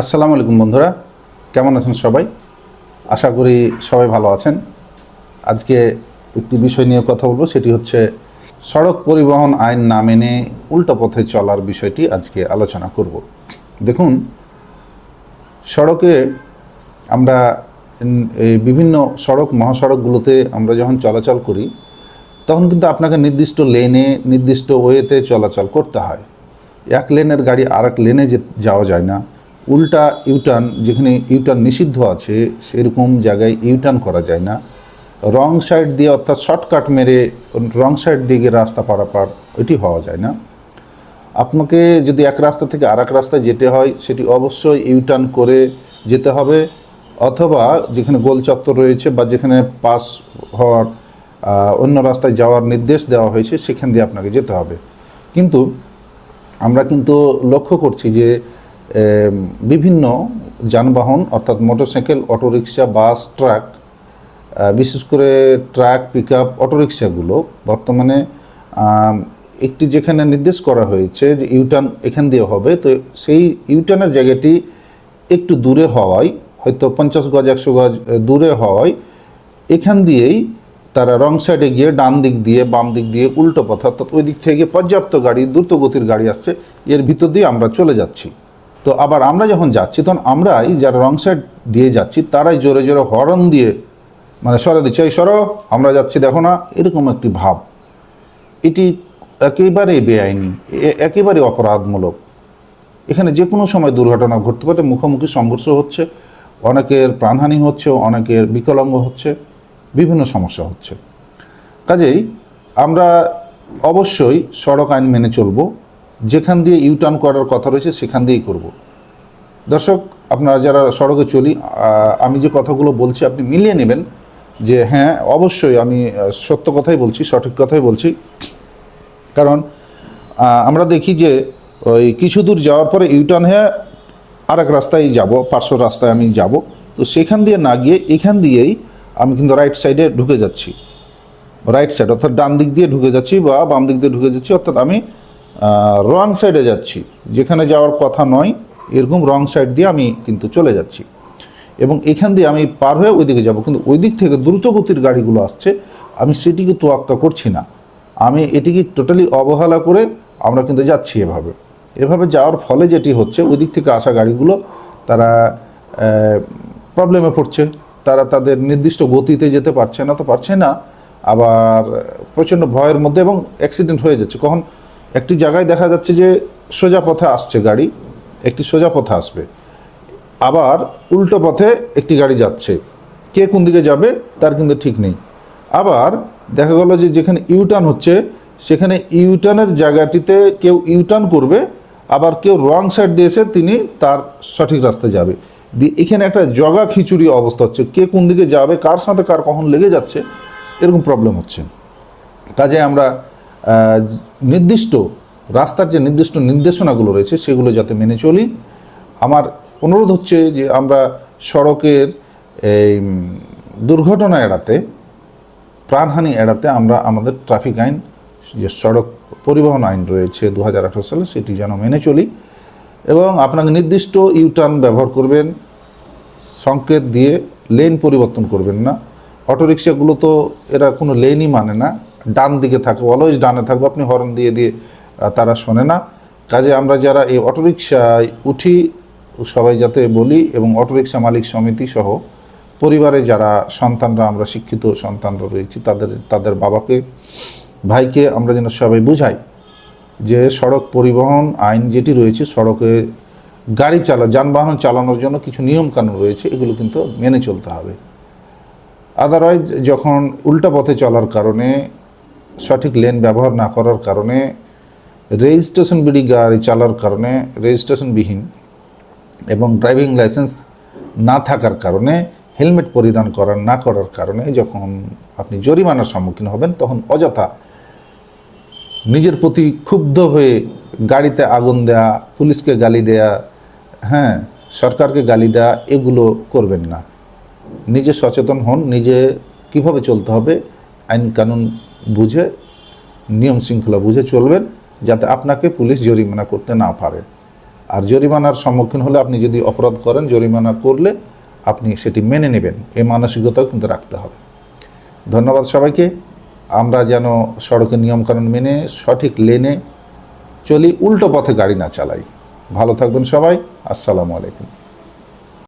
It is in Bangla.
আসসালামু আলাইকুম বন্ধুরা, কেমন আছেন সবাই? আশা করি সবাই ভালো আছেন। আজকে একটি বিষয় নিয়ে কথা বলব, সেটি হচ্ছে সড়ক পরিবহন আইন না মেনে উল্টো পথে চলার বিষয়টি আজকে আলোচনা করব। দেখুন, সড়কে আমরা বিভিন্ন সড়ক, মহাসড়কগুলোতে আমরা যখন চলাচল করি, তখন কিন্তু আপনাকে নির্দিষ্ট লেনে, নির্দিষ্ট ওয়েতে চলাচল করতে হয়। এক লেনের গাড়ি আর এক লেনে যাওয়া যায় না উল্টা ইউটার্ন যেখানে ইউটার্ন নিষিদ্ধ আছে, সেরকম জায়গায় ইউটার্ন করা যায় না। রং সাইড দিয়ে অর্থাৎ শর্টকাট মেরে রং সাইড দিকে রাস্তা পারাপার, এটি হওয়া যায় না। আপনাকে যদি এক রাস্তা থেকে আর এক রাস্তায় যেতে হয়, সেটি অবশ্যই ইউটার্ন করে যেতে হবে, অথবা যেখানে গোল চত্বর রয়েছে বা যেখানে পাস হওয়ার অন্য রাস্তায় যাওয়ার নির্দেশ দেওয়া হয়েছে, সেখান দিয়ে আপনাকে যেতে হবে। কিন্তু আমরা কিন্তু লক্ষ্য করছি যে বিভিন্ন যানবাহন, অর্থাৎ মোটরসাইকেল, অটোরিকশা, বাস, ট্রাক বিশেষ করে ট্রাক পিক আপ অটোরিকশাগুলো বর্তমানে একটি যেখানে নির্দেশ করা হয়েছে যে ইউটার্ন এখান দিয়ে হবে, তো সেই ইউটার্নের জায়গাটি একটু দূরে হওয়ায়, হয়তো পঞ্চাশ গজ, একশো গজ দূরে হওয়ায়, এখান দিয়েই তারা রং সাইডে গিয়ে ডান দিক দিয়ে, বাম দিক দিয়ে উল্টো পথ, অর্থাৎ ওই দিক থেকে পর্যাপ্ত গাড়ি দ্রুত গতির গাড়ি আসছে, এর ভিতর দিয়ে আমরা চলে যাচ্ছি। তো আবার আমরা যখন যাচ্ছি, তখন আমরাই যারা রং সাইড দিয়ে যাচ্ছি, তারাই জোরে জোরে হর্ন দিয়ে মানে সরে দিচ্ছে, এই সরো আমরা যাচ্ছি, দেখো না। এরকম একটি ভাব। এটি একেবারে বেআইনি একেবারে অপরাধমূলক। এখানে যে কোনো সময় দুর্ঘটনা ঘটতে পারে, মুখোমুখি সংঘর্ষ হচ্ছে, অনেকের প্রাণহানি হচ্ছে, অনেকের বিকলাঙ্গ হচ্ছে, বিভিন্ন সমস্যা হচ্ছে। কাজেই আমরা অবশ্যই সড়ক আইন মেনে চলব। যেখান দিয়ে ইউটার্ন করার কথা রয়েছে, সেখান দিয়েই করব। দর্শক, আপনারা যারা সড়কে চলি আমি যে কথাগুলো বলছি, আপনি মিলিয়ে নেবেন যে হ্যাঁ অবশ্যই আমি সত্য কথাই বলছি, সঠিক কথাই বলছি। কারণ আমরা দেখি যে, ওই কিছু দূর যাওয়ার পরে ইউটার্ন হয়ে আর এক রাস্তায় যাব, পার্শ্ব রাস্তায় আমি যাব। তো সেখান দিয়ে না গিয়ে, এখান দিয়েই আমি কিন্তু রাইট সাইডে ঢুকে যাচ্ছি। রাইট সাইড অর্থাৎ ডান দিক দিয়ে ঢুকে যাচ্ছি বা বাম দিক দিয়ে ঢুকে যাচ্ছি, অর্থাৎ আমি রং সাইডে যাচ্ছি। যেখানে যাওয়ার কথা নয়, এরকম রং সাইড দিয়ে আমি কিন্তু চলে যাচ্ছি। এবং এখান দিয়ে আমি পার হয়ে ওইদিকে যাব। কিন্তু ওই দিক থেকে দ্রুত গতির গাড়িগুলো আসছে। আমি সেটিকে তোয়াক্কা করছি না। আমি এটিকে টোটালি অবহেলা করে আমরা কিন্তু যাচ্ছি এভাবে। এভাবে যাওয়ার ফলে যেটি হচ্ছে ওই দিক থেকে আসা গাড়িগুলো তারা প্রবলেমে পড়ছে। তারা তাদের নির্দিষ্ট গতিতে যেতে পারছে না, তো পারছে না। আবার প্রচণ্ড ভয়ের মধ্যে এবং অ্যাক্সিডেন্ট হয়ে যাচ্ছে। কখন একটি জায়গায় দেখা যাচ্ছে যে সোজা পথে আসছে গাড়ি, একটি সোজা পথে আসবে। আবার উল্টো পথে একটি গাড়ি যাচ্ছে। কে কোন দিকে যাবে তার কিন্তু ঠিক নেই। আবার দেখা গেল যে যেখানে ইউটার্ন হচ্ছে, সেখানে ইউটার্নের জায়গাটিতে কেউ ইউটার্ন করবে, আবার কেউ রং সাইড দিয়ে এসে তিনি তার সঠিক রাস্তায় যাবে। দিয়ে এখানে একটা জগা খিচুড়ি অবস্থা হচ্ছে। কে কোন দিকে যাবে, কার সাথে কার কখন লেগে যাচ্ছে, এরকম প্রবলেম হচ্ছে। কাজে আমরা নির্দিষ্ট রাস্তার যে নির্দিষ্ট নির্দেশনাগুলো রয়েছে সেগুলো যাতে মেনে চলি। আমার অনুরোধ হচ্ছে যে আমরা সড়কের এই দুর্ঘটনা এড়াতে, প্রাণহানি এড়াতে আমরা আমাদের ট্রাফিক আইন, যে সড়ক পরিবহন আইন রয়েছে দু হাজার আঠেরো সালে সেটি যেন মেনে চলি এবং আপনাকে নির্দিষ্ট ইউটার্ন ব্যবহার করবেন, সংকেত দিয়ে লেন পরিবর্তন করবেন না। অটোরিকশাগুলো তো এরা কোনো লেনই মানে না। ডান দিকে থাকে অলওয়েজ ডানে থাকবে, আপনি হর্ন দিয়ে দিয়ে তারা শোনে না। কাজে আমরা যারা এই অটোরিকশায় উঠি, সবাই যাতে বলি, এবং অটোরিকশা মালিক সমিতি সহ পরিবারে যারা সন্তানরা, আমরা শিক্ষিত সন্তানরা রয়েছি, তাদের তাদের বাবাকে, ভাইকে আমরা যেন সবাই বুঝাই যে সড়ক পরিবহন আইন যেটি রয়েছে, সড়কে গাড়ি চালা, যানবাহন চালানোর জন্য কিছু নিয়মকানুন রয়েছে, এগুলো কিন্তু মেনে চলতে হবে। আদারওয়াইজ যখন উল্টা পথে চলার কারণে সঠিক লেন ব্যবহার না করার কারণে রেজিস্ট্রেশন বিডি গাড়ি চালার কারণে রেজিস্ট্রেশনবিহীন এবং ড্রাইভিং লাইসেন্স না থাকার কারণে হেলমেট পরিধান করার, না করার কারণে যখন আপনি জরিমানার সম্মুখীন হবেন, তখন অযথা নিজের প্রতি ক্ষুব্ধ হয়ে গাড়িতে আগুন দেয়া, পুলিশকে গালি দেয়া হ্যাঁ সরকারকে গালি দেয়া, এগুলো করবেন না। নিজে সচেতন হন, নিজে কীভাবে চলতে হবে, আইন কানুন বুঝে, নিয়ম শৃঙ্খলা বুঝে চলবেন যাতে আপনাকে পুলিশ জরিমানা করতে না পারে। আর জরিমানার সম্মুখীন হলে আপনি যদি অপরাধ করেন, জরিমানা করলে আপনি সেটি মেনে নেবেন। এই মানসিকতাও কিন্তু রাখতে হবে। ধন্যবাদ সবাইকে। আমরা যেন সড়কের নিয়মকানুন মেনে, সঠিক লেনে চলি, উল্টো পথে গাড়ি না চালাই। ভালো থাকবেন সবাই। আসসালামু আলাইকুম।